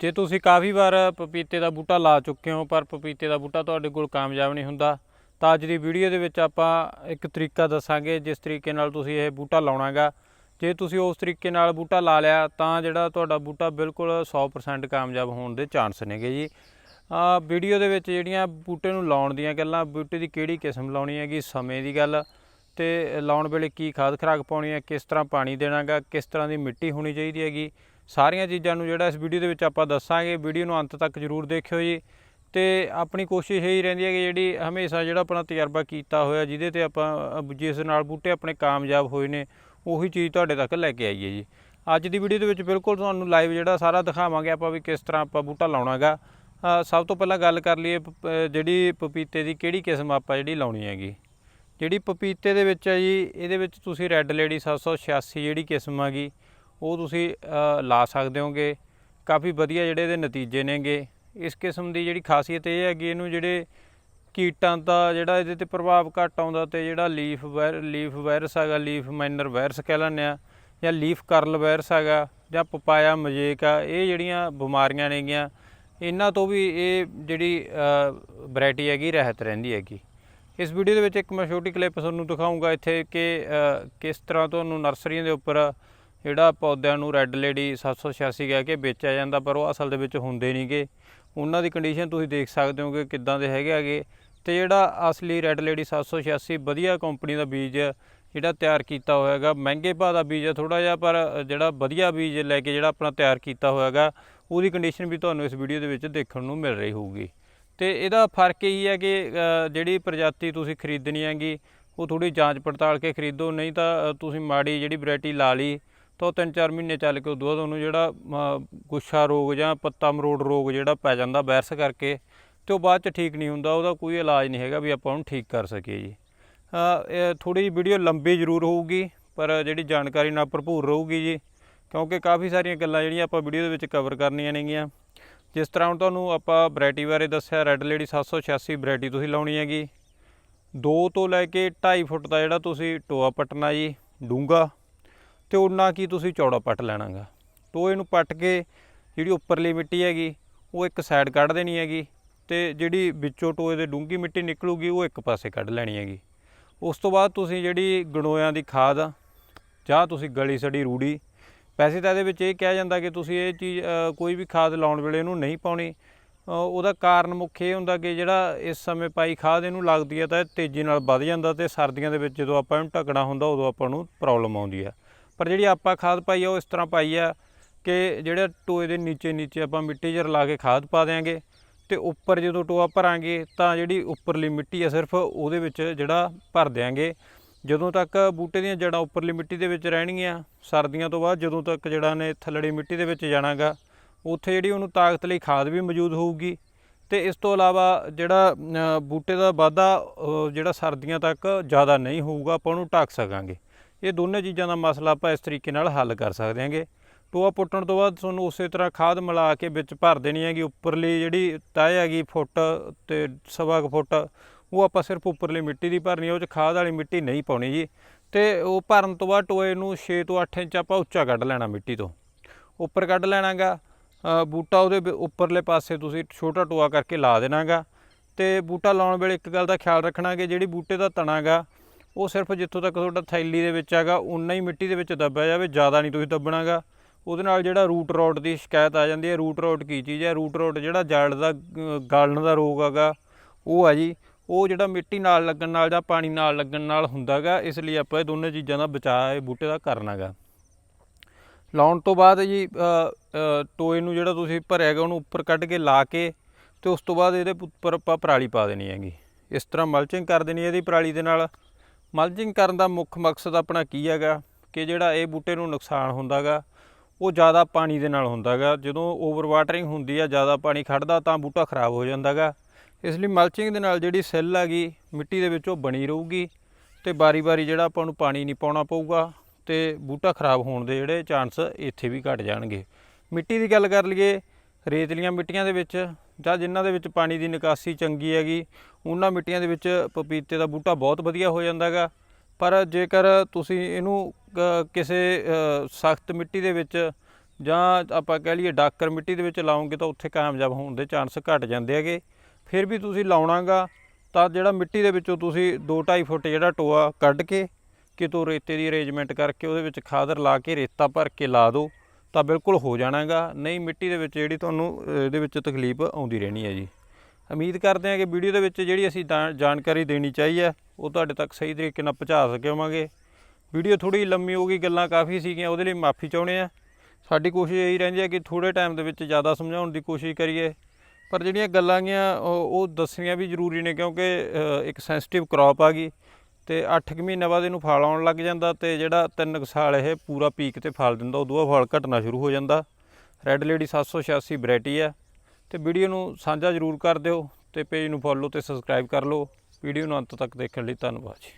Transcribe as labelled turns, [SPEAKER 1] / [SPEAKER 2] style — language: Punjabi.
[SPEAKER 1] ਜੇ ਤੁਸੀਂ ਕਾਫੀ ਵਾਰ ਪਪੀਤੇ ਦਾ ਬੂਟਾ ਲਾ ਚੁੱਕੇ ਹੋ, ਪਰ ਪਪੀਤੇ ਦਾ ਬੂਟਾ ਤੁਹਾਡੇ ਕੋਲ ਕਾਮਯਾਬ ਨਹੀਂ ਹੁੰਦਾ, ਤਾਂ ਅੱਜ ਦੀ ਵੀਡੀਓ ਦੇ ਵਿੱਚ ਆਪਾਂ ਇੱਕ ਤਰੀਕਾ ਦੱਸਾਂਗੇ, ਜਿਸ ਤਰੀਕੇ ਨਾਲ ਤੁਸੀਂ ਇਹ ਬੂਟਾ ਲਾਉਣਾਗਾ। ਜੇ ਤੁਸੀਂ ਉਸ ਤਰੀਕੇ ਨਾਲ ਬੂਟਾ ਲਾ ਲਿਆ, ਤਾਂ ਜਿਹੜਾ ਤੁਹਾਡਾ ਬੂਟਾ ਬਿਲਕੁਲ 100% ਕਾਮਯਾਬ ਹੋਣ ਦੇ ਚਾਂਸ ਨੇਗੇ ਜੀ। ਆ, ਵੀਡੀਓ ਦੇ ਵਿੱਚ ਜਿਹੜੀਆਂ ਬੂਟੇ ਨੂੰ ਲਾਉਣ ਦੀਆਂ ਗੱਲਾਂ, ਬੂਟੇ ਦੀ ਕਿਹੜੀ ਕਿਸਮ ਲਾਉਣੀ ਹੈਗੀ, ਸਮੇਂ ਦੀ ਗੱਲ, ਤੇ ਲਾਉਣ ਵੇਲੇ ਕੀ ਖਾਦ ਖਰਾਕ ਪਾਉਣੀ ਹੈ, ਕਿਸ ਤਰ੍ਹਾਂ ਪਾਣੀ ਦੇਣਾਗਾ, ਕਿਸ ਤਰ੍ਹਾਂ ਦੀ ਮਿੱਟੀ ਹੋਣੀ ਚਾਹੀਦੀ ਹੈਗੀ ਸਾਰੀਆਂ ਚੀਜ਼ਾਂ ਨੂੰ ਜਿਹੜਾ ਇਸ ਵੀਡੀਓ ਦੇ ਵਿੱਚ ਆਪਾਂ ਦੱਸਾਂਗੇ ਵੀਡੀਓ ਨੂੰ ਅੰਤ ਤੱਕ ਜਰੂਰ ਦੇਖਿਓ ਜੀ। ਤੇ ਆਪਣੀ ਕੋਸ਼ਿਸ਼ ਇਹੀ ਰਹਿੰਦੀ ਹੈ ਕਿ ਜਿਹੜੀ ਹਮੇਸ਼ਾ ਜਿਹੜਾ ਆਪਣਾ ਤਜਰਬਾ ਕੀਤਾ ਹੋਇਆ ਜਿਹਦੇ ਤੇ ਆਪਾਂ ਜਿਸ ਨਾਲ ਬੂਟੇ ਆਪਣੇ ਕਾਮਯਾਬ ਹੋਏ ਨੇ ਉਹੀ ਚੀਜ਼ ਤੁਹਾਡੇ ਤੱਕ ਲੈ ਕੇ ਆਈਏ ਜੀ। ਅੱਜ ਦੀ ਵੀਡੀਓ ਦੇ ਵਿੱਚ ਬਿਲਕੁਲ ਤੁਹਾਨੂੰ ਲਾਈਵ ਜਿਹੜਾ ਸਾਰਾ ਦਿਖਾਵਾਂਗੇ ਆਪਾਂ ਵੀ ਕਿਸ ਤਰ੍ਹਾਂ ਆਪਾਂ ਬੂਟਾ ਲਾਉਣਾਗਾ। ਅ, ਸਭ ਤੋਂ ਪਹਿਲਾਂ ਗੱਲ ਕਰ ਲਈਏ ਪ- ਜਿਹੜੀ ਪਪੀਤੇ ਦੀ ਕਿਹੜੀ ਕਿਸਮ ਆਪਾਂ ਜਿਹੜੀ ਲਾਉਣੀ ਹੈਗੀ। ਜਿਹੜੀ ਪਪੀਤੇ ਦੇ ਵਿੱਚ ਹੈ ਜੀ ਇਹਦੇ ਵਿੱਚ ਤੁਸੀਂ ਰੈੱਡ ਲੇਡੀ 786 ਜਿਹੜੀ ਕਿਸਮ ਹੈਗੀ ਉਹ ਤੁਸੀਂ ਲਾ ਸਕਦੇ ਹੋਗੇ। ਕਾਫੀ ਵਧੀਆ ਜਿਹੜੇ ਇਹਦੇ ਨਤੀਜੇ ਨੇਗੇ। ਇਸ ਕਿਸਮ ਦੀ ਜਿਹੜੀ ਖਾਸੀਅਤ ਇਹ ਹੈਗੀ, ਇਹਨੂੰ ਜਿਹੜੇ ਕੀਟਾਂ ਦਾ ਜਿਹੜਾ ਇਹਦੇ ਤੇ ਪ੍ਰਭਾਵ ਘੱਟ ਆਉਂਦਾ ਤੇ ਜਿਹੜਾ ਲੀਫ ਵਾਇਰ ਲੀਫ ਵਾਇਰਸ ਹੈਗਾ, ਲੀਫ ਮਾਈਨਰ ਵਾਇਰਸ ਕਹਿ ਲੈਂਦੇ ਆ, ਜਾਂ ਲੀਫ ਕਰਲ ਵਾਇਰਸ ਹੈਗਾ, ਜਾਂ ਪਪਾਇਆ ਮਜੇਕ ਆ, ਇਹ ਜਿਹੜੀਆਂ ਬਿਮਾਰੀਆਂ ਨੇਗੀਆਂ, ਇਹਨਾਂ ਤੋਂ ਵੀ ਇਹ ਜਿਹੜੀ ਵੈਰਾਈਟੀ ਹੈਗੀ, ਰਹਿਤ ਰਹਿੰਦੀ ਹੈਗੀ। ਇਸ ਵੀਡੀਓ ਦੇ ਵਿੱਚ ਇੱਕ ਮੈਂ ਛੋਟੀ ਕਲਿੱਪ ਤੁਹਾਨੂੰ ਦਿਖਾਉਂਗਾ ਇੱਥੇ ਕਿ ਕਿਸ ਤਰ੍ਹਾਂ ਤੁਹਾਨੂੰ ਨਰਸਰੀਆਂ ਦੇ ਉੱਪਰ ਜਿਹੜਾ ਪੌਦਿਆਂ ਨੂੰ ਰੈੱਡ ਲੇਡੀ 786 ਕਹਿ ਕੇ ਵੇਚਿਆ ਜਾਂਦਾ, ਪਰ ਉਹ ਅਸਲ ਦੇ ਵਿੱਚ ਹੁੰਦੇ ਨਹੀਂਗੇ ਉਹਨਾਂ ਦੀ ਕੰਡੀਸ਼ਨ ਤੁਸੀਂ ਦੇਖ ਸਕਦੇ ਹੋ ਕਿ ਕਿੱਦਾਂ ਦੇ ਹੈਗੇ ਹੈਗੇ ਤੇ ਜਿਹੜਾ ਅਸਲੀ ਰੈੱਡ ਲੇਡੀ 786 ਵਧੀਆ ਕੰਪਨੀ ਦਾ ਬੀਜ ਜਿਹੜਾ ਤਿਆਰ ਕੀਤਾ ਹੋਇਆ ਹੈਗਾ, ਮਹਿੰਗੇ ਭਾਅ ਦਾ ਬੀਜ ਹੈ ਥੋੜਾ ਜਿਹਾ, ਪਰ ਜਿਹੜਾ ਵਧੀਆ ਬੀਜ ਲੈ ਕੇ ਜਿਹੜਾ ਆਪਣਾ ਤਿਆਰ ਕੀਤਾ ਹੋਇਆ ਹੈਗਾ, ਉਹਦੀ ਕੰਡੀਸ਼ਨ ਵੀ ਤੁਹਾਨੂੰ ਇਸ ਵੀਡੀਓ ਦੇ ਵਿੱਚ ਦੇਖਣ ਨੂੰ ਮਿਲ ਰਹੀ ਹੋਊਗੀ। ਤੇ ਇਹਦਾ ਫ਼ਰਕ ਇਹੀ ਹੈ ਕਿ ਜਿਹੜੀ ਪ੍ਰਜਾਤੀ ਤੁਸੀਂ ਖਰੀਦਣੀ ਹੈਗੀ, ਉਹ ਥੋੜੀ ਜਾਂਚ ਪੜਤਾਲ ਕੇ ਖਰੀਦੋ, ਨਹੀਂ ਤਾਂ ਤੁਸੀਂ ਮਾੜੀ ਜਿਹੜੀ ਵੈਰਾਈਟੀ ਲਾ ਲਈ ਤਾਂ ਉਹ ਤਿੰਨ ਚਾਰ ਮਹੀਨੇ ਚੱਲ ਕੇ ਉਦੋਂ ਬਾਅਦ ਉਹਨੂੰ ਜਿਹੜਾ ਗੁੱਛਾ ਰੋਗ ਜਾਂ ਪੱਤਾ ਮਰੋੜ ਰੋਗ ਜਿਹੜਾ ਪੈ ਜਾਂਦਾ ਵਾਇਰਸ ਕਰਕੇ, ਤੇ ਉਹ ਬਾਅਦ ਚ ਠੀਕ ਨਹੀਂ ਹੁੰਦਾ, ਉਹਦਾ ਕੋਈ ਇਲਾਜ ਨਹੀਂ ਹੈਗਾ ਵੀ ਆਪਾਂ ਉਹਨੂੰ ਠੀਕ ਕਰ ਸਕੀਏ ਜੀ। ਇਹ ਥੋੜੀ ਜਿਹੀ ਵੀਡੀਓ ਲੰਬੀ ਜ਼ਰੂਰ ਹੋਊਗੀ, ਪਰ ਜਿਹੜੀ ਜਾਣਕਾਰੀ ਨਾਲ ਭਰਪੂਰ ਰਹੂਗੀ ਜੀ, ਕਿਉਂਕਿ ਕਾਫੀ ਸਾਰੀਆਂ ਗੱਲਾਂ ਜਿਹੜੀਆਂ ਆਪਾਂ ਵੀਡੀਓ ਦੇ ਵਿੱਚ ਕਵਰ ਕਰਨੀਆਂ ਨੇਗੀਆਂ। ਜਿਸ ਤਰ੍ਹਾਂ ਹੁਣ ਤੁਹਾਨੂੰ ਆਪਾਂ ਵੈਰਾਈਟੀ ਬਾਰੇ ਦੱਸਿਆ ਰੈੱਡ ਲੇਡੀ 786 ਵੈਰਾਈਟੀ ਤੁਸੀਂ ਲਾਉਣੀ ਹੈਗੀ। 2 ਤੋਂ ਲੈ ਕੇ 2.5 ਫੁੱਟ ਦਾ ਜਿਹੜਾ ਤੁਸੀਂ ਟੋਆ ਪੱਟਣਾ ਜੀ ਡੂੰਗਾ ਤੇ ਉਹਨਾਂ ਕੀ ਤੁਸੀਂ ਚੌੜਾ ਪੱਟ ਲੈਣਾਗਾ। ਟੋਏ ਨੂੰ ਪੱਟ ਕੇ ਜਿਹੜੀ ਉੱਪਰਲੀ ਮਿੱਟੀ ਹੈਗੀ, ਉਹ ਇੱਕ ਸਾਈਡ ਕੱਢ ਦੇਣੀ ਹੈਗੀ ਤੇ ਜਿਹੜੀ ਵਿੱਚੋਂ ਟੋਏ ਦੇ ਡੂੰਗੀ ਮਿੱਟੀ ਨਿਕਲੂਗੀ, ਉਹ ਇੱਕ ਪਾਸੇ ਕੱਢ ਲੈਣੀ ਹੈਗੀ। ਉਸ ਤੋਂ ਬਾਅਦ ਤੁਸੀਂ ਜਿਹੜੀ ਗਣੋਇਆਂ ਦੀ ਖਾਦ ਆ, ਜਾਂ ਤੁਸੀਂ ਗਲੀ ਸੜੀ ਰੂੜੀ, ਵੈਸੇ ਤਾਂ ਇਹਦੇ ਵਿੱਚ ਇਹ ਕਿਹਾ ਜਾਂਦਾ ਕਿ ਤੁਸੀਂ ਇਹ ਚੀਜ਼ ਕੋਈ ਵੀ ਖਾਦ ਲਾਉਣ ਵੇਲੇ ਇਹਨੂੰ ਨਹੀਂ ਪਾਉਣੀ। ਉਹਦਾ ਕਾਰਨ ਮੁੱਖ ਇਹ ਹੁੰਦਾ ਕਿ ਜਿਹੜਾ ਇਸ ਸਮੇਂ ਪਾਈ ਖਾਦ ਇਹਨੂੰ ਲੱਗਦੀ ਹੈ ਤਾਂ ਇਹ ਤੇਜ਼ੀ ਨਾਲ ਵੱਧ ਜਾਂਦਾ ਤੇ ਸਰਦੀਆਂ ਦੇ ਵਿੱਚ ਜਦੋਂ ਆਪਾਂ ਇਹਨੂੰ ਢੱਕਣਾ ਹੁੰਦਾ, ਉਦੋਂ ਆਪਾਂ ਨੂੰ ਪ੍ਰੋਬਲਮ ਆਉਂਦੀ ਹੈ ਪਰ ਜਿਹੜੀ ਆਪਾਂ ਖਾਦ ਪਾਈ ਆ, ਉਹ ਇਸ ਤਰ੍ਹਾਂ ਪਾਈ ਆ ਕਿ ਜਿਹੜਾ ਟੋਏ ਦੇ ਨੀਚੇ ਨੀਚੇ ਆਪਾਂ ਮਿੱਟੀ 'ਚ ਰਲਾ ਕੇ ਖਾਦ ਪਾ ਦਿਆਂਗੇ ਤੇ ਉੱਪਰ ਜਦੋਂ ਟੋਆ ਭਰਾਂਗੇ ਤਾਂ ਜਿਹੜੀ ਉੱਪਰਲੀ ਮਿੱਟੀ ਆ ਸਿਰਫ ਉਹਦੇ ਵਿੱਚ ਜਿਹੜਾ ਭਰ ਦਿਆਂਗੇ। ਜਦੋਂ ਤੱਕ ਬੂਟੇ ਦੀਆਂ ਜੜਾਂ ਉੱਪਰਲੀ ਮਿੱਟੀ ਦੇ ਵਿੱਚ ਰਹਿਣਗੀਆਂ, ਸਰਦੀਆਂ ਤੋਂ ਬਾਅਦ ਜਦੋਂ ਤੱਕ ਜੜਾਂ ਨੇ ਥੱਲੜੀ ਮਿੱਟੀ ਦੇ ਵਿੱਚ ਜਾਣਾਗਾ, ਉੱਥੇ ਜਿਹੜੀ ਉਹਨੂੰ ਤਾਕਤ ਲਈ ਖਾਦ ਵੀ ਮੌਜੂਦ ਹੋਊਗੀ। ਤੇ ਇਸ ਤੋਂ ਇਲਾਵਾ ਜਿਹੜਾ ਬੂਟੇ ਦਾ ਵਾਧਾ ਜਿਹੜਾ ਸਰਦੀਆਂ ਤੱਕ ਜ਼ਿਆਦਾ ਨਹੀਂ ਹੋਊਗਾ, ਆਪਾਂ ਉਹਨੂੰ ਢੱਕ ਸਕਾਂਗੇ। ਇਹ ਦੋਨੇ ਚੀਜ਼ਾਂ ਦਾ ਮਸਲਾ ਆਪਾਂ ਇਸ ਤਰੀਕੇ ਨਾਲ ਹੱਲ ਕਰ ਸਕਦੇ ਹਾਂਗੇ। ਟੋਆ ਪੁੱਟਣ ਤੋਂ ਬਾਅਦ ਤੁਹਾਨੂੰ ਉਸੇ ਤਰ੍ਹਾਂ ਖਾਦ ਮਿਲਾ ਕੇ ਵਿੱਚ ਭਰ ਦੇਣੀ ਹੈਗੀ ਉੱਪਰਲੀ ਜਿਹੜੀ ਤਹਿ ਹੈਗੀ ਫੁੱਟ ਤੇ ਸਵਾ ਕੁ ਫੁੱਟ ਉਹ ਆਪਾਂ ਸਿਰਫ ਉੱਪਰਲੀ ਮਿੱਟੀ ਦੀ ਭਰਨੀ ਉਹ ਚ ਖਾਦ ਵਾਲੀ ਮਿੱਟੀ ਨਹੀਂ ਪਾਉਣੀ ਜੀ। ਤੇ ਉਹ ਭਰਨ ਤੋਂ ਬਾਅਦ ਟੋਏ ਨੂੰ 6 ਤੋਂ 8 ਇੰਚ ਆਪਾਂ ਉੱਚਾ ਕੱਢ ਲੈਣਾ ਮਿੱਟੀ ਤੋਂ। ਉੱਪਰ ਕੱਢ ਲੈਣਾਗਾ ਅ, ਬੂਟਾ ਉਹਦੇ ਉੱਪਰਲੇ ਪਾਸੇ ਤੁਸੀਂ ਛੋਟਾ ਟੋਆ ਕਰਕੇ ਲਾ ਦੇਣਾਗਾ। ਤੇ ਬੂਟਾ ਲਾਉਣ ਵੇਲੇ ਇੱਕ ਗੱਲ ਦਾ ਖਿਆਲ ਰੱਖਣਾ ਕਿ ਜਿਹੜੀ ਬੂਟੇ ਦਾ ਤਣਾਗਾ ਉਹ ਸਿਰਫ ਜਿੱਥੋਂ ਤੱਕ ਤੁਹਾਡਾ ਥੈਲੀ ਦੇ ਵਿੱਚ ਹੈਗਾ ਉਨਾ ਹੀ ਮਿੱਟੀ ਦੇ ਵਿੱਚ ਦੱਬਿਆ ਜਾਵੇ ਜ਼ਿਆਦਾ ਨਹੀਂ ਤੁਸੀਂ ਦੱਬਣਾਗਾ। ਉਹਦੇ ਨਾਲ ਜਿਹੜਾ ਰੂਟ ਰੋਟ ਦੀ ਸ਼ਿਕਾਇਤ ਆ ਜਾਂਦੀ ਹੈ ਰੂਟ ਰੋਟ ਕੀ ਚੀਜ਼ ਹੈ? ਰੂਟ ਰੋਟ ਜਿਹੜਾ ਜੜ ਦਾ ਅ, ਗਲਣ ਦਾ ਰੋਗ ਹੈਗਾ ਉਹ ਆ ਜੀ। ਉਹ ਜਿਹੜਾ ਮਿੱਟੀ ਨਾਲ ਲੱਗਣ ਨਾਲ ਜਾਂ ਪਾਣੀ ਨਾਲ ਲੱਗਣ ਨਾਲ ਹੁੰਦਾਗਾ ਇਸ ਲਈ ਆਪਾਂ ਇਹ ਦੋਨੇ ਚੀਜ਼ਾਂ ਦਾ ਬਚਾਅ ਇਹ ਬੂਟੇ ਦਾ ਕਰਨਾਗਾ। ਲਾਉਣ ਤੋਂ ਬਾਅਦ ਜੀ ਟੋਏ ਨੂੰ ਜਿਹੜਾ ਤੁਸੀਂ ਭਰਿਆ ਹੈਗਾ ਉਹਨੂੰ ਉੱਪਰ ਕੱਢ ਕੇ ਲਾ ਕੇ ਤੇ ਉਸ ਤੋਂ ਬਾਅਦ ਇਹਦੇ ਉੱਪਰ ਆਪਾਂ ਪਰਾਲੀ ਪਾ ਦੇਣੀ ਹੈਗੀ। ਇਸ ਤਰ੍ਹਾਂ ਮਲਚਿੰਗ ਕਰ ਦੇਣੀ ਇਹਦੀ ਪਰਾਲੀ ਦੇ ਨਾਲ। ਮਲਚਿੰਗ ਕਰਨ ਦਾ ਮੁੱਖ ਮਕਸਦ ਆਪਣਾ ਕੀ ਹੈਗਾ ਕਿ ਜਿਹੜਾ ਇਹ ਬੂਟੇ ਨੂੰ ਨੁਕਸਾਨ ਹੁੰਦਾਗਾ, ਉਹ ਜ਼ਿਆਦਾ ਪਾਣੀ ਦੇ ਨਾਲ ਹੁੰਦਾਗਾ। ਜਦੋਂ ਓਵਰ ਵਾਟਰਿੰਗ ਹੁੰਦੀ ਆ, ਜ਼ਿਆਦਾ ਪਾਣੀ ਖੜਦਾ ਤਾਂ ਬੂਟਾ ਖਰਾਬ ਹੋ ਜਾਂਦਾਗਾ। ਇਸ ਲਈ ਮਲਚਿੰਗ ਦੇ ਨਾਲ ਜਿਹੜੀ ਸੈੱਲ ਹੈਗੀ, ਮਿੱਟੀ ਦੇ ਵਿੱਚ ਉਹ ਬਣੀ ਰਹੂਗੀ ਤੇ ਬਾਰੀ-ਬਾਰੀ ਜਿਹੜਾ ਆਪਾਂ ਨੂੰ ਪਾਣੀ ਨਹੀਂ ਪਾਉਣਾ ਪਊਗਾ ਤੇ ਬੂਟਾ ਖਰਾਬ ਹੋਣ ਦੇ ਜਿਹੜੇ ਚਾਂਸ ਇੱਥੇ ਵੀ ਘਟ ਜਾਣਗੇ। ਮਿੱਟੀ ਦੀ ਗੱਲ ਕਰ ਲਈਏ ਰੇਤਲੀਆਂ ਮਿੱਟੀਆਂ ਦੇ ਵਿੱਚ ਜਾਂ ਜਿਨ੍ਹਾਂ ਦੇ ਵਿੱਚ ਪਾਣੀ ਦੀ ਨਿਕਾਸੀ ਚੰਗੀ ਹੈਗੀ, ਉਹਨਾਂ ਮਿੱਟੀਆਂ ਦੇ ਵਿੱਚ ਪਪੀਤੇ ਦਾ ਬੂਟਾ ਬਹੁਤ ਵਧੀਆ ਹੋ ਜਾਂਦਾਗਾ ਪਰ ਜੇਕਰ ਤੁਸੀਂ ਇਹਨੂੰ ਕਿਸੇ ਸਖਤ ਮਿੱਟੀ ਦੇ ਵਿੱਚ ਜਾਂ ਆਪਾਂ ਕਹਿ ਲਈਏ ਡਾਕਰ ਮਿੱਟੀ ਦੇ ਵਿੱਚ ਲਾਓਗੇ ਤਾਂ ਉੱਥੇ ਕਾਮਯਾਬ ਹੋਣ ਦੇ ਚਾਂਸ ਘਟ ਜਾਂਦੇ ਹੈਗੇ। ਫਿਰ ਵੀ ਤੁਸੀਂ ਲਾਉਣਾਗਾ ਤਾਂ ਜਿਹੜਾ ਮਿੱਟੀ ਦੇ ਵਿੱਚੋਂ ਤੁਸੀਂ 2.5 ਫੁੱਟ ਜਿਹੜਾ ਟੋਆ ਕੱਢ ਕੇ ਕਿਤੋਂ ਰੇਤੇ ਦੀ ਅਰੇਂਜਮੈਂਟ ਕਰਕੇ ਉਹਦੇ ਵਿੱਚ ਖਾਦਰ ਲਾ ਕੇ ਰੇਤਾ ਭਰ ਕੇ ਲਾ ਦਿਓ ਤਾਂ ਬਿਲਕੁਲ ਹੋ ਜਾਣਾਗਾ। ਨਹੀਂ, ਮਿੱਟੀ ਦੇ ਵਿੱਚ ਜਿਹੜੀ ਤੁਹਾਨੂੰ ਇਹਦੇ ਵਿੱਚ ਤਕਲੀਫ ਆਉਂਦੀ ਰਹਿਣੀ ਹੈ ਜੀ। ਉਮੀਦ ਕਰਦੇ ਹਾਂ ਕਿ ਵੀਡੀਓ ਦੇ ਵਿੱਚ ਜਿਹੜੀ ਅਸੀਂ ਤਾਂ ਜਾਣਕਾਰੀ ਦੇਣੀ ਚਾਹੀ ਹੈ ਉਹ ਤੁਹਾਡੇ ਤੱਕ ਸਹੀ ਤਰੀਕੇ ਨਾਲ ਪਹੁੰਚਾ ਸਕਾਂਗੇ ਵੀਡੀਓ ਥੋੜੀ ਲੰਮੀ ਹੋ ਗਈ, ਗੱਲਾਂ ਕਾਫੀ ਸੀਗੀਆਂ, ਉਹਦੇ ਲਈ ਮਾਫੀ ਚਾਹੁੰਦੇ ਆ ਸਾਡੀ ਕੋਸ਼ਿਸ਼ ਇਹੀ ਰਹਿੰਦੀ ਹੈ ਕਿ ਥੋੜੇ ਟਾਈਮ ਦੇ ਵਿੱਚ ਜ਼ਿਆਦਾ ਸਮਝਾਉਣ ਦੀ ਕੋਸ਼ਿਸ਼ ਕਰੀਏ। ਪਰ ਜਿਹੜੀਆਂ ਗੱਲਾਂ ਗੀਆਂ ਉਹ ਦੱਸਣੀਆਂ ਵੀ ਜ਼ਰੂਰੀ ਨੇ ਕਿਉਂਕਿ ਇੱਕ ਸੈਂਸਿਟਿਵ ਕ੍ਰੌਪ ਆ ਗਈ। ਤੇ 8 ਕੁ ਮਹੀਨੇ ਬਾਅਦ ਇਹਨੂੰ ਫਲ ਆਉਣ ਲੱਗ ਜਾਂਦਾ ਤੇ ਜਿਹੜਾ 3 ਸਾਲ ਇਹ ਪੂਰਾ ਪੀਕ ਤੇ ਫਲ ਦਿੰਦਾ, ਉਦੋਂ ਬਾਅਦ ਫਲ ਘਟਣਾ ਸ਼ੁਰੂ ਹੋ ਜਾਂਦਾ। ਰੈੱਡ ਲੇਡੀ 786 ਵੈਰਾਈਟੀ ਹੈ ਤੇ ਵੀਡੀਓ ਨੂੰ ਸਾਂਝਾ ਜ਼ਰੂਰ ਕਰ ਦਿਓ ਤੇ ਪੇਜ ਨੂੰ ਫੋਲੋ ਤੇ ਸਬਸਕ੍ਰਾਈਬ ਕਰ ਲਓ। ਵੀਡੀਓ ਨੂੰ ਅੰਤ ਤੱਕ ਦੇਖਣ ਲਈ ਧੰਨਵਾਦ ਜੀ।